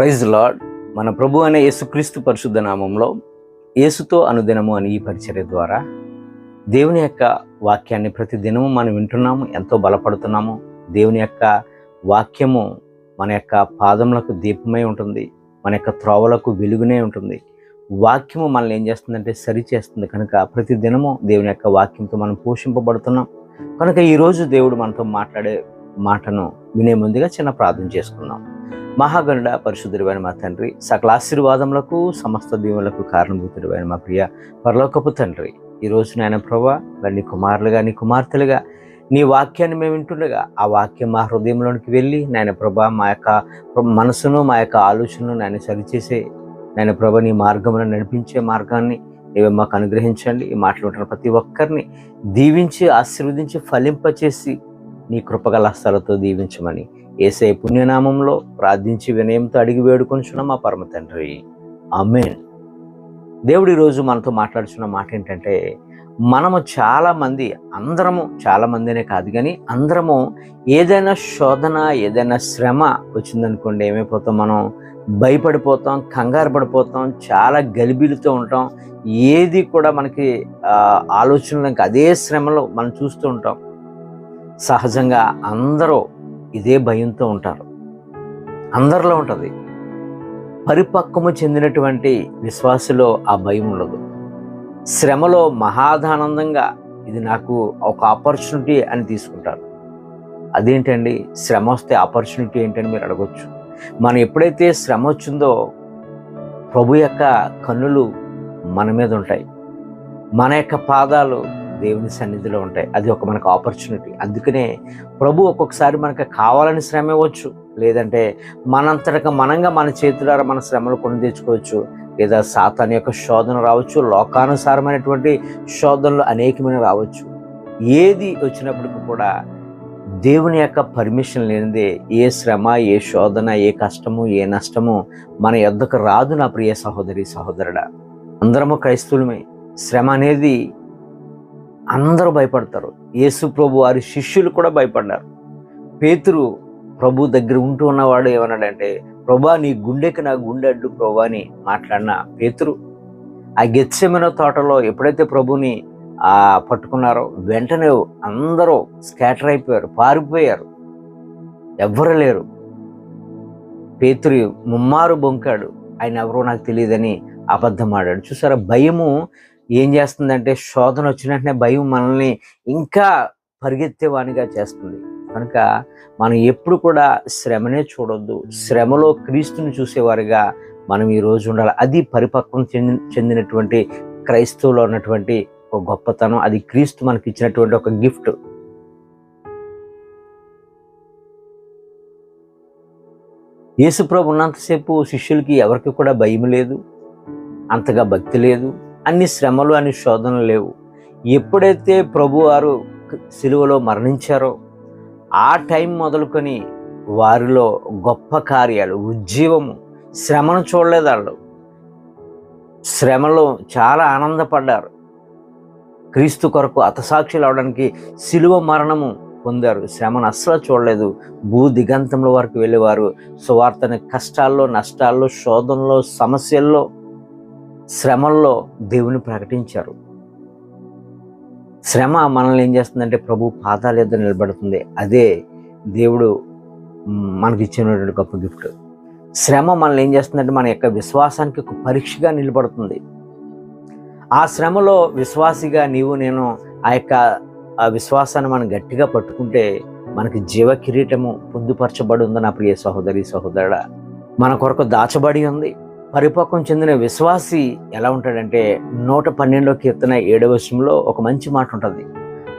Praise lord. మన ప్రభు అనే యేసుక్రీస్తు పరిశుద్ధ నామంలో యేసుతో అనుదినము అని ఈ పరిచర్య ద్వారా దేవుని యొక్క వాక్యాన్ని ప్రతి దినము మనం వింటున్నాము ఎంతో బలపడుతున్నాము. దేవుని యొక్క వాక్యము మన యొక్క పాదములకు దీపమై ఉంటుంది మన యొక్క త్రోవలకు వెలుగునే ఉంటుంది. వాక్యము మనల్ని ఏం చేస్తుందంటే సరి చేస్తుంది. కనుక ప్రతి దినము దేవుని యొక్క వాక్యంతో మనం పోషింపబడుతున్నాం. కనుక ఈరోజు దేవుడు మనతో మాట్లాడే మాటను వినే ముందుగా చిన్న ప్రార్థన చేసుకున్నాం మహాగణుడ పరిశుద్ధుడివైన మా తండ్రి సకల ఆశీర్వాదములకు సమస్త దీవులకు కారణభూతుడివైన మా ప్రియ పరలోకపు తండ్రి ఈరోజు నాయన ప్రభా మరి నీ కుమారులుగా నీ కుమార్తెలుగా నీ వాక్యాన్ని మేము వింటుండగా ఆ వాక్యం మా హృదయంలోనికి వెళ్ళి నాయన ప్రభా మా యొక్క మనసును మా యొక్క ఆలోచనను నాయన సరిచేసే నాయన ప్రభా నీ మార్గమును నడిపించే మార్గాన్ని ఇవి మాకు అనుగ్రహించండి. ఈ మాట్లాడుతున్న ప్రతి ఒక్కరిని దీవించి ఆశీర్వదించి ఫలింపచేసి నీ కృపగల స్థలతో దీవించమని ఏసే పుణ్యనామంలో ప్రార్థించి వినయంతో అడిగి వేడుకొనిచున్న మా పరమ తండ్రి. అమేన్ దేవుడు ఈరోజు మనతో మాట్లాడుతున్న మాట ఏంటంటే మనము చాలామంది అందరము చాలా మందినే కాదు కానీ అందరము ఏదైనా శోధన ఏదైనా శ్రమ వచ్చిందనుకోండి ఏమైపోతాం మనం? భయపడిపోతాం కంగారు పడిపోతాం చాలా గలిబిలితో ఉంటాం. ఏది కూడా మనకి ఆ, అదే శ్రమలో మనం చూస్తూ ఉంటాం. సహజంగా అందరూ ఇదే భయంతో ఉంటారు. అందరిలో ఉంటుంది. పరిపక్వము చెందినటువంటి విశ్వాసులో ఆ భయం ఉండదు. శ్రమలో మహాదానందంగా ఇది నాకు ఒక ఆపర్చునిటీ అని తీసుకుంటారు. అదేంటండి? శ్రమ వస్తే ఆపర్చునిటీ ఏంటని మీరు అడగచ్చు. మనం ఎప్పుడైతే శ్రమ వచ్చిందో ప్రభు యొక్క కన్నులు మన మీద ఉంటాయి. మన యొక్క పాదాలు దేవుని సన్నిధిలో ఉంటాయి. అది ఒక మనకు ఆపర్చునిటీ అందుకనే ప్రభు ఒక్కొక్కసారి మనకు కావాలని శ్రమ ఇవ్వచ్చు. లేదంటే మనంతటగా మనంగా మన చేతులారా మన శ్రమలు కొని తెచ్చుకోవచ్చు లేదా సాతాన్ యొక్క శోధన రావచ్చు. లోకానుసారమైనటువంటి శోధనలు అనేకమైన రావచ్చు. ఏది వచ్చినప్పటికీ కూడా దేవుని యొక్క పర్మిషన్ లేనిదే ఏ శ్రమ ఏ శోధన ఏ కష్టము ఏ నష్టము మన యొద్దకు రాదు నా ప్రియ సహోదరి సహోదరుడా. అందరము క్రైస్తవులమే. శ్రమ అనేది అందరూ భయపడతారు. యేసు ప్రభు వారి శిష్యులు కూడా భయపడ్డారు. పేతురు ప్రభు దగ్గర ఉంటూ ఉన్నవాడు ఏమన్నాడంటే ప్రభా నీ గుండెకి నా గుండె అడ్డు ప్రభా అని మాట్లాడిన పేతురు. ఆ గెచ్చమైన తోటలో ఎప్పుడైతే ప్రభుని ఆ పట్టుకున్నారో వెంటనే అందరూ స్కాటర్ అయిపోయారు పారిపోయారు. ఎవ్వరు లేరు. పేతురు ముమ్మారు బొంకాడు. ఆయన ఎవరో నాకు తెలియదని అబద్ధం ఆడాడు. చూసారా భయము ఏం చేస్తుందంటే శోధన వచ్చిన వెంటనే భయం మనల్ని ఇంకా పరిగెత్తేవానిగా చేస్తుంది. కనుక మనం ఎప్పుడు కూడా శ్రమనే చూడొద్దు. శ్రమలో క్రీస్తుని చూసేవారుగా మనం ఈ రోజు ఉండాలి. అది పరిపక్వం చెంది చెందినటువంటి క్రైస్తవులో ఉన్నటువంటి ఒక గొప్పతనం. అది క్రీస్తు మనకి ఇచ్చినటువంటి ఒక గిఫ్ట్. యేసుప్రభు ఉన్నంతసేపు శిష్యులకి ఎవరికి కూడా భయం లేదు. అంతగా భక్తి లేదు. అన్ని శ్రమలు అన్ని శోధనలు లేవు. ఎప్పుడైతే ప్రభు వారు సిలువలో మరణించారో ఆ టైం మొదలుకొని వారిలో గొప్ప కార్యాలు ఉజ్జీవము శ్రమను చూడలేదు వాళ్ళు. శ్రమలో చాలా ఆనందపడ్డారు. క్రీస్తు కొరకు అతసాక్షులు అవడానికి సిలువ మరణము పొందారు. శ్రమను అస్సలు చూడలేదు. భూ దిగంతంలో వరకు వెళ్ళేవారు. సువార్తని కష్టాల్లో నష్టాల్లో శోధనలో సమస్యల్లో శ్రమల్లో దేవుని ప్రకటించారు. శ్రమ మనల్ని ఏం చేస్తుందంటే ప్రభు పాదాల ఎద్ద నిలబడుతుంది. అదే దేవుడు మనకి ఇచ్చినటువంటి గొప్ప గిఫ్ట్. శ్రమ మనల్ని ఏం చేస్తుందంటే మన యొక్క విశ్వాసానికి ఒక పరీక్షగా నిలబడుతుంది. ఆ శ్రమలో విశ్వాసిగా నీవు నేను ఆ యొక్క ఆ విశ్వాసాన్ని మనం గట్టిగా పట్టుకుంటే మనకి జీవ కిరీటము పొందుపరచబడి ఉంది నా ప్రియ సహోదరి సహోదరుడ. మన కొరకు దాచబడి ఉంది. పరిపక్వం చెందిన విశ్వాసి ఎలా ఉంటాడంటే నూట పన్నెండో కీర్తన ఏడవ వచనంలో ఒక మంచి మాట ఉంటుంది.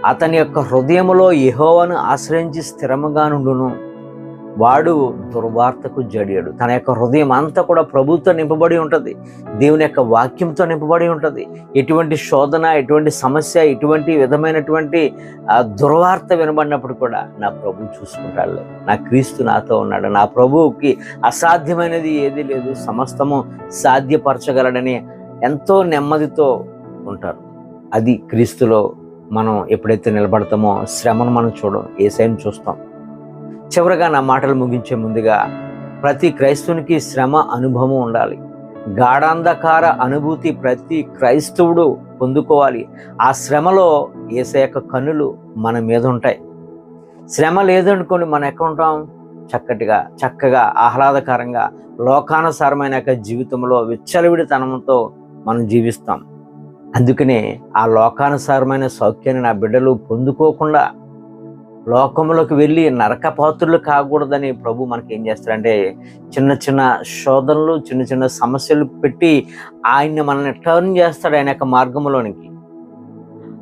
అతని యొక్క హృదయములో యెహోవాను ఆశ్రయించి స్థిరముగా నుండును. వాడు దుర్వార్తకు జడియడు. తన యొక్క హృదయం అంతా కూడా ప్రభుత్వం నింపబడి ఉంటుంది. దేవుని యొక్క వాక్యంతో నింపబడి ఉంటుంది. ఎటువంటి శోధన ఎటువంటి సమస్య ఎటువంటి విధమైనటువంటి దుర్వార్త వినబడినప్పుడు కూడా నా ప్రభు చూసుకుంటాడు. నా క్రీస్తు నాతో ఉన్నాడు. నా ప్రభువుకి అసాధ్యమైనది ఏదీ లేదు. సమస్తము సాధ్యపరచగలడని ఎంతో నెమ్మదితో ఉంటారు. అది క్రీస్తులో మనం ఎప్పుడైతే నిలబడతామో శ్రమను మనం చూడం ఏసైని చూస్తాం. చివరగా నా మాటలు ముగించే ముందుగా ప్రతి క్రైస్తవునికి శ్రమ అనుభవం ఉండాలి. గాఢాంధకార అనుభూతి ప్రతి క్రైస్తవుడు పొందుకోవాలి. ఆ శ్రమలో ఏసే యొక్క కన్నులు మన మీద ఉంటాయి. శ్రమ లేదనుకోండి మనం ఎక్కడ ఉంటాం? చక్కటిగా చక్కగా ఆహ్లాదకరంగా లోకానుసారమైన యొక్క జీవితంలో విచ్చలవిడితనంతో మనం జీవిస్తాం. అందుకనే ఆ లోకానుసారమైన సౌఖ్యాన్ని నా బిడ్డలు పొందుకోకుండా లోకంలోకి వెళ్ళి నరకపాత్రులు కాకూడదని ప్రభు మనకి ఏం చేస్తారంటే చిన్న చిన్న శోధనలు చిన్న చిన్న సమస్యలు పెట్టి ఆయన్ని మనల్ని టర్న్ చేస్తాడు ఆయన యొక్క మార్గంలోనికి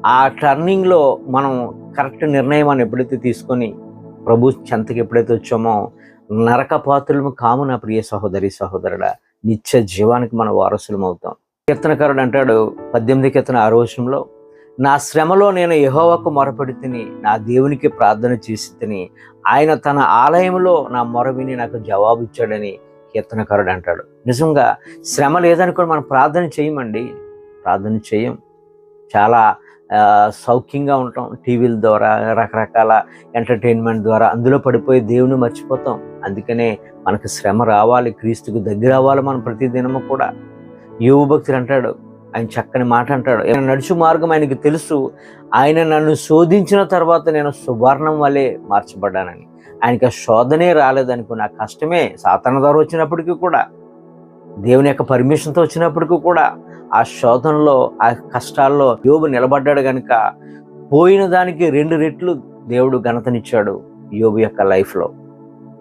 ఆ టర్నింగ్లో మనం కరెక్ట్ నిర్ణయం మనం ఎప్పుడైతే తీసుకొని ప్రభు చెంతకి ఎప్పుడైతే వచ్చామో నరకపాత్రులము కాము నా ప్రియ సహోదరి సహోదరుడా నిత్య జీవానికి మన వారసులం అవుతాం కీర్తనకారుడు అంటాడు పద్దెనిమిది కీర్తన ఆ రోజులో నా శ్రమలో నేను యహోవకు మొరపెడి తిని నా దేవునికి ప్రార్థన చేసి తిని ఆయన తన ఆలయంలో నా మొర విని నాకు జవాబు ఇచ్చాడని కీర్తనకారుడు అంటాడు. నిజంగా శ్రమ లేదనుకోని మనం ప్రార్థన చేయమండి. ప్రార్థన చేయం. చాలా సౌఖ్యంగా ఉంటాం. టీవీల ద్వారా రకరకాల ఎంటర్టైన్మెంట్ ద్వారా అందులో పడిపోయి దేవుని మర్చిపోతాం. అందుకనే మనకు శ్రమ రావాలి. క్రీస్తుకు దగ్గర అవ్వాలి మనం ప్రతి దినము కూడా. యువ భక్తులు అంటాడు ఆయన చక్కని మాట అంటాడు. నడుచు మార్గం ఆయనకి తెలుసు. ఆయన నన్ను శోధించిన తర్వాత నేను సువర్ణం వలె మార్చబడ్డానని. ఆయనకి ఆ శోధనే రాలేదనుకున్న నా కష్టమే. సాతాన ద్వారా వచ్చినప్పటికీ కూడా. దేవుని యొక్క పర్మిషన్తో వచ్చినప్పటికీ కూడా. ఆ శోధనలో ఆ కష్టాల్లో యోబు నిలబడ్డాడు కనుక పోయిన దానికి రెండు రెట్లు దేవుడు ఘనతనిచ్చాడు యోబు యొక్క లైఫ్లో.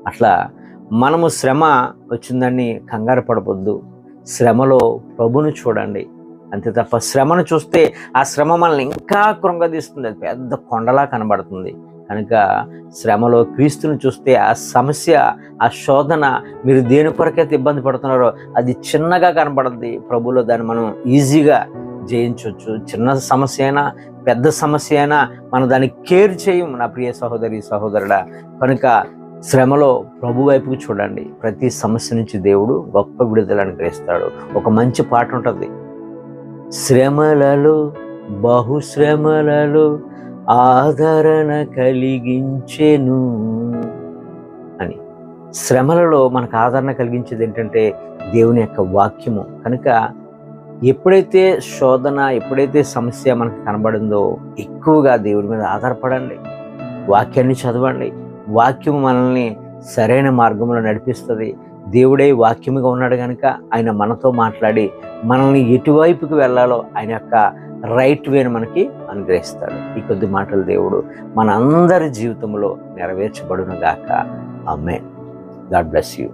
అట్లా మనము శ్రమ వచ్చిందని కంగారు పడవద్దు. శ్రమలో ప్రభును చూడండి. అంతే తప్ప శ్రమను చూస్తే ఆ శ్రమ మనల్ని ఇంకా కృంగదీస్తుంది. అది పెద్ద కొండలా కనబడుతుంది. కనుక శ్రమలో క్రీస్తుని చూస్తే ఆ సమస్య ఆ శోధన మీరు దేని కొరకైతే ఇబ్బంది పడుతున్నారో అది చిన్నగా కనబడుతుంది. ప్రభులో దాన్ని మనం ఈజీగా జయించవచ్చు. చిన్న సమస్య అయినా పెద్ద సమస్య అయినా మనం దాన్ని కేర్ చేయం నా ప్రియ సహోదరి సహోదరుడా. కనుక శ్రమలో ప్రభు వైపుకు చూడండి. ప్రతి సమస్య నుంచి దేవుడు గొప్ప విడుదల అనుగ్రహిస్తాడు ఒక మంచి పాట ఉంటుంది. శ్రమలలో బహుశ్రమలలో ఆదరణ కలిగించెను అని. శ్రమలలో మనకు ఆదరణ కలిగించేది ఏంటంటే దేవుని యొక్క వాక్యము. కనుక ఎప్పుడైతే శోధన ఎప్పుడైతే సమస్య మనకు కనబడిందో ఎక్కువగా దేవుడి మీద ఆధారపడండి. వాక్యాన్ని చదవండి. వాక్యము మనల్ని సరైన మార్గంలో నడిపిస్తుంది. దేవుడే వాక్యముగా ఉన్నాడు కనుక ఆయన మనతో మాట్లాడి మనల్ని ఎటువైపుకి వెళ్ళాలో ఆయన యొక్క రైట్ వేను మనకి అనుగ్రహిస్తాడు. ఈ కొద్ది మాటలు దేవుడు మన అందరి జీవితంలో నెరవేర్చబడును గాక అమ్మే గాడ్ బ్లెస్ యూ